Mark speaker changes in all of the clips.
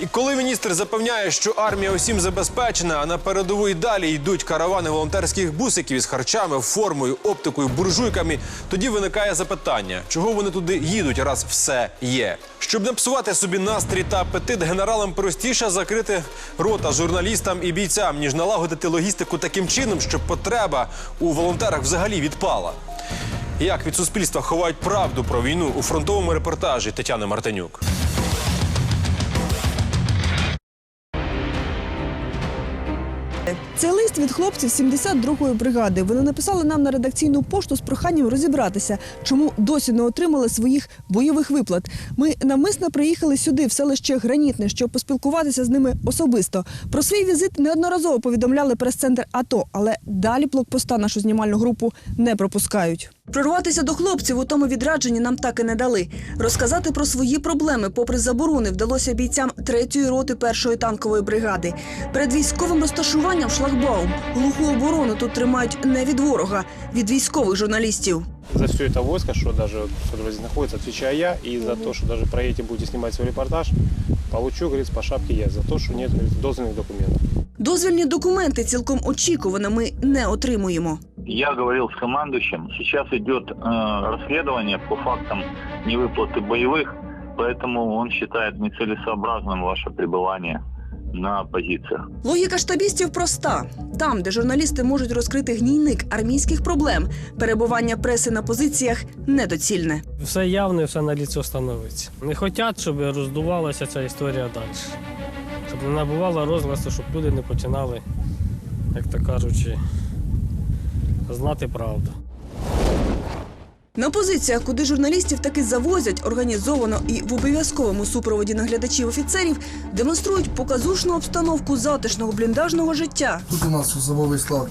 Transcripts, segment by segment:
Speaker 1: І коли міністр запевняє, що армія усім забезпечена, а на передову й далі йдуть каравани волонтерських бусиків із харчами, формою, оптикою, буржуйками, тоді виникає запитання, чого вони туди їдуть, раз все є. Щоб не псувати собі настрій та апетит, генералам простіше закрити рота журналістам і бійцям, ніж налагодити логістику таким чином, щоб потреба у волонтерах взагалі відпала. Як від суспільства ховають правду про війну у фронтовому репортажі Тетяни Мартинюк.
Speaker 2: Від хлопців 72-ї бригади. Вони написали нам на редакційну пошту з проханням розібратися, чому досі не отримали своїх бойових виплат. Ми намисно приїхали сюди, в селище Гранітне, щоб поспілкуватися з ними особисто. Про свій візит неодноразово повідомляли прес-центр АТО, але далі блокпоста нашу знімальну групу не пропускають. Прорватися до хлопців у тому відрадженні нам так і не дали. Розказати про свої проблеми, попри заборони, вдалося бійцям третьої роти першої танкової бригади. Перед військовим розташуванням шлагбаум глуху оборону тут тримають не від ворога, від військових журналістів.
Speaker 3: За все войско, что даже, которое здесь находится, отвечаю я. И за то, что даже проедете, будете снимать свой репортаж, получу, говорится, по шапке я. За то, что нет говорится, дозвольных документов.
Speaker 2: Дозвільні документи цілком очікувано ми не отримуємо.
Speaker 4: Я говорил с командующим. Сейчас идет э, расследование по фактам невыплаты боевых, поэтому он считает нецелесообразным ваше пребывание на позициях.
Speaker 2: Логіка штабістів проста: там, де журналісти можуть розкрити гнійник армійських проблем, перебування преси на позиціях недоцільне.
Speaker 5: Все явне, все на ліцо становиться. Не хочуть, щоб роздувалася ця історія далі. Щоб не набувала розгласу, щоб люди не починали, як то кажучи, знати правду.
Speaker 2: На позиціях, куди журналістів таки завозять організовано і в обов'язковому супроводі наглядачів офіцерів, демонструють показушну обстановку затишного бліндажного життя.
Speaker 6: Тут у нас особовий склад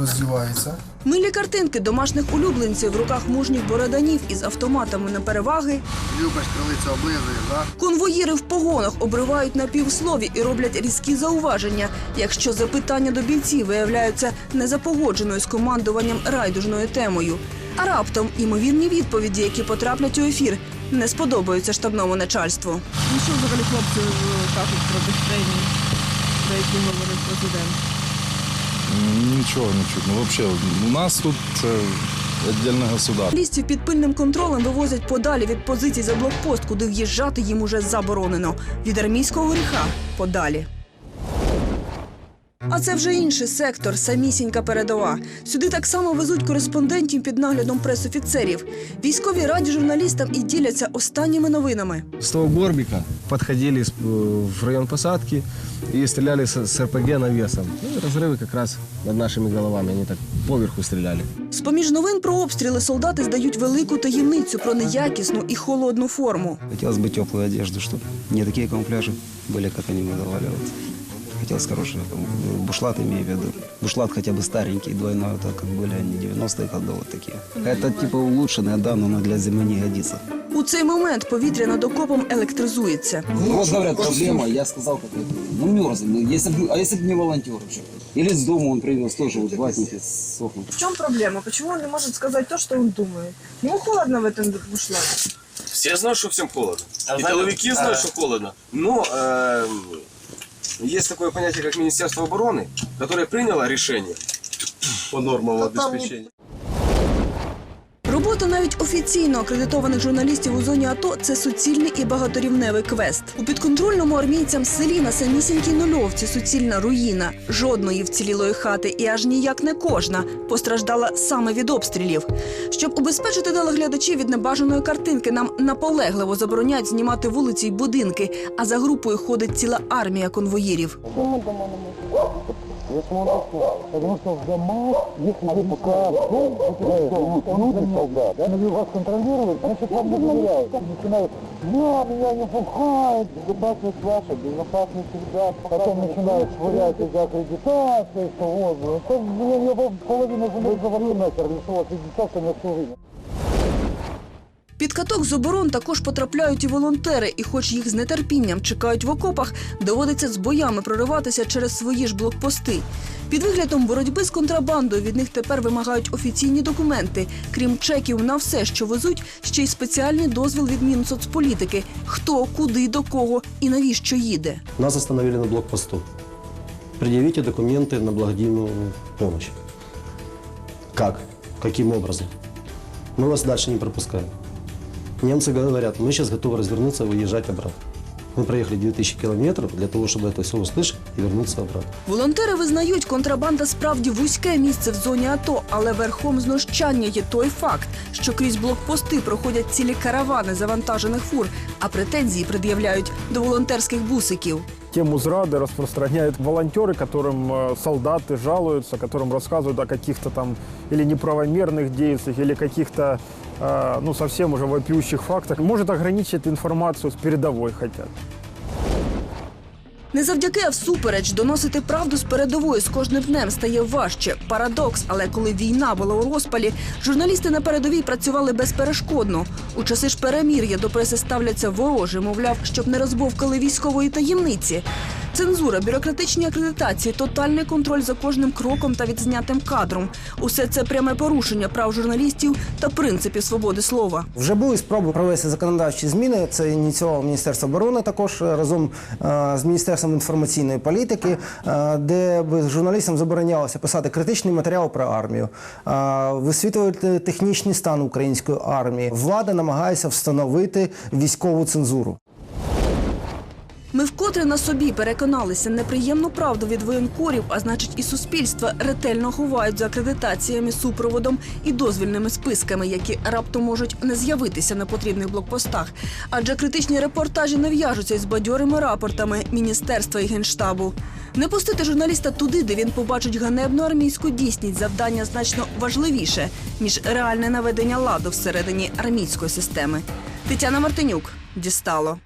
Speaker 6: роздівається.
Speaker 2: Милі картинки домашніх улюбленців в руках мужніх бороданів із автоматами на переваги. Любиш
Speaker 7: крилиця облизує, да?
Speaker 2: Конвоїри в погонах обривають на півслові і роблять різкі зауваження, якщо запитання до бійців виявляються незапогодженою з командуванням райдужною темою. А раптом імовірні відповіді, які потраплять у ефір, не сподобаються штабному начальству.
Speaker 8: Ну що взагалі хлопці кажуть про тренінг, про який говорить президент?
Speaker 9: Нічого не чутно. Вообще, у нас тут це віддільне государство.
Speaker 2: Лістів під пильним контролем вивозять подалі від позицій за блокпост, куди в'їжджати їм уже заборонено. Від армійського гріха подалі. А це вже інший сектор, самісінька передова. Сюди так само везуть кореспондентів під наглядом пресофіцерів. Військові раді журналістам і діляться останніми новинами.
Speaker 10: С того Горбика подходили с- э, в район посадки и стреляли с, с РПГ навесом. Ну, и разрывы как раз над нашими головами. Они так поверху стреляли.
Speaker 2: З-поміж новин про обстріли солдати здають велику таємницю про неякісну і холодну форму.
Speaker 11: Хотелось бы теплую одежду, чтобы не такие камуфляжи были, как они выдавали. Вот. Хотелось хорошие там, бушлат, имею в виду. Бушлат хотя бы старенький, двойной, так как были они 90-х годов вот такие. Это типа улучшенные, да, но для зимы не годится.
Speaker 2: У цей момент повітря над окопом електризується.
Speaker 11: Вот говорят, проблема, я сказал, как это, ну мерзнем, ну, если б- а если бы не волонтер вообще? Или с дома он привез тоже вот ватники сохнут. В
Speaker 8: чем проблема? Почему он не может сказать то, что он думает? Ему холодно в этом бушлате.
Speaker 12: Все знают, что всем холодно. И тыловики знают, что холодно. Но э, есть такое понятие, как Министерство обороны, которое приняло решение по нормам обеспечения.
Speaker 2: Робота навіть офіційно акредитованих журналістів у зоні АТО це суцільний і багаторівневий квест. У підконтрольному армійцям селі на самісінькій нульовці суцільна руїна. Жодної вцілілої хати, і аж ніяк не кожна постраждала саме від обстрілів. Щоб убезпечити телеглядачів від небажаної картинки, нам наполегливо заборонять знімати вулиці й будинки. А за групою ходить ціла армія конвоїрів.
Speaker 8: Если он потому что в домах, если вы пока дом, внутрь солдат, да? Они вас контролируют, значит вам не доверяют. Начинают, я, меня не пухает, безопасность ваша, безопасность всегда. Потом начинают швырять из-за аккредитации, что вот, ну, то, блин, я половину жены завалил нахер, лишилась аккредитации на всю жизнь.
Speaker 2: Під каток з оборон також потрапляють і волонтери, і хоч їх з нетерпінням чекають в окопах, доводиться з боями прориватися через свої ж блокпости. Під виглядом боротьби з контрабандою від них тепер вимагають офіційні документи. Крім чеків на все, що везуть, ще й спеціальний дозвіл від Мінсоцполітики. Хто, куди, до кого і навіщо їде.
Speaker 13: Нас остановили на блокпосту. Предъявите документы на благодійную помощь. Как? Каким образом? Мы вас дальше не пропускаем. Немцы говорят, мы сейчас готовы развернуться и уезжать обратно. Мы проехали 2000 километров для того, чтобы это все услышать и вернуться обратно.
Speaker 2: Волонтери визнають, контрабанда справді вузьке місце в зоні АТО, але верхом знущання є той факт, що крізь блокпости проходять цілі каравани завантажених фур, а претензії пред'являють до волонтерських бусиків.
Speaker 14: Тему зрады распространяют волонтеры, которым э, солдаты жалуются, которым рассказывают о каких-то там или неправомерных действиях, или каких-то э, ну, совсем уже вопиющих фактах. Может ограничить информацию с передовой хотят.
Speaker 2: Не завдяки, а всупереч доносити правду з передової з кожним днем стає важче. Парадокс, але коли війна була у розпалі, журналісти на передовій працювали безперешкодно. У часи ж перемір'я до преси ставляться вороже, мовляв, щоб не розбовкали військової таємниці. Цензура, бюрократичні акредитації, тотальний контроль за кожним кроком та відзнятим кадром. Усе це пряме порушення прав журналістів та принципів свободи слова.
Speaker 15: Вже були спроби провести законодавчі зміни. Це ініціював Міністерство оборони також е, разом е, з Міністерством інформаційної політики, е, де журналістам заборонялося писати критичний матеріал про армію, висвітлювати технічний стан української армії. Влада намагається встановити військову цензуру.
Speaker 2: Ми вкотре на собі переконалися неприємну правду від воєнкорів, а значить і суспільства ретельно ховають за акредитаціями, супроводом і дозвільними списками, які раптом можуть не з'явитися на потрібних блокпостах. Адже критичні репортажі не в'яжуться із бадьорими рапортами міністерства і генштабу. Не пустити журналіста туди, де він побачить ганебну армійську дійсність, завдання значно важливіше ніж реальне наведення ладу всередині армійської системи. Тетяна Мартинюк дістало.